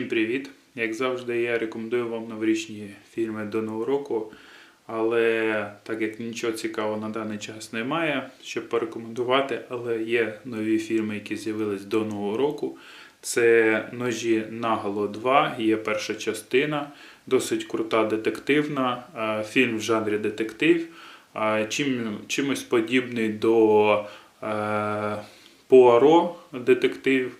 Всім привіт! Як завжди, я рекомендую вам новорічні фільми до Нового року. Але так як нічого цікавого на даний час немає, щоб порекомендувати, але є нові фільми, які з'явились до Нового року. Це Ножі Наголо 2, є перша частина, досить крута детективна. е, Фільм в жанрі детектив. е, Чим, чимось подібний до е, Пуаро детектив.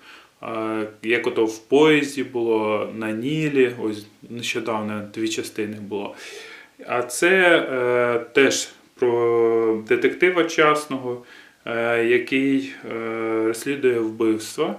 Як ото в поїзді було на Нілі, ось нещодавно дві частини було. А це е, теж про детектива частного, е, який е, розслідує вбивства.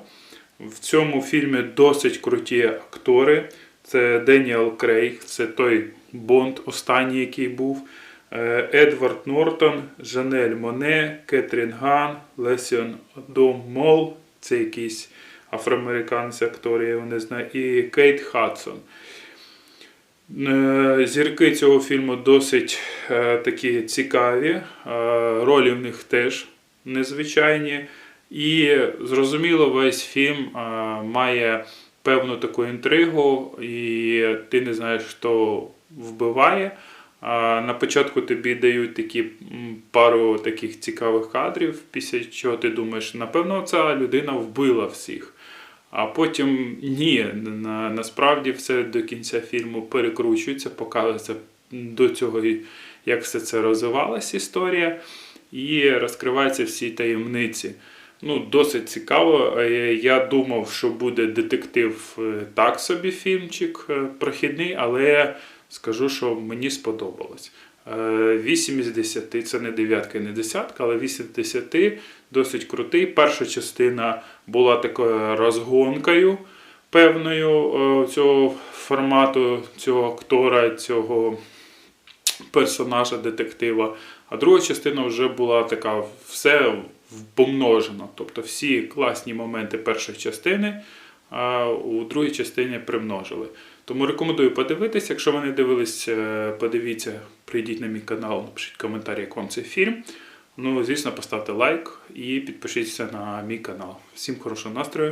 В цьому фільмі досить круті актори. Це Деніел Крейг, це той Бонд, останній, який був. Е, Едвард Нортон, Жанель Моне, Кетрін Ган, Лесіон Дом Мол, це якийсь афроамериканець актор, я його не знаю, і Кейт Хадсон. Е, Зірки цього фільму досить е, такі цікаві, е, ролі в них теж незвичайні. І зрозуміло, весь фільм має певну таку інтригу, і ти не знаєш, хто вбиває. На початку тобі дають такі пару таких цікавих кадрів, після чого ти думаєш, напевно, ця людина вбила всіх. А потім ні, на, насправді все до кінця фільму перекручується, показується до цього, як все це розвивалася історія, і розкриваються всі таємниці. Ну, досить цікаво. Е, Я думав, що буде детектив е, так собі фільмчик е, прохідний, але скажу, що мені сподобалось. Е, 8 із 10, це не дев'ятка і не десятка, але 8 з 10 досить крутий. Перша частина була такою розгонкою певною е, цього формату, цього актора, цього персонажа детектива. А друга частина вже була така все помножено. Тобто всі класні моменти першої частини а у другій частині примножили. Тому рекомендую подивитися. Якщо ви не дивились, е, подивіться, прийдіть на мій канал, напишіть коментар, як вам цей фільм. Ну, звісно, поставте лайк і підпишіться на мій канал. Всім хорошого настрою!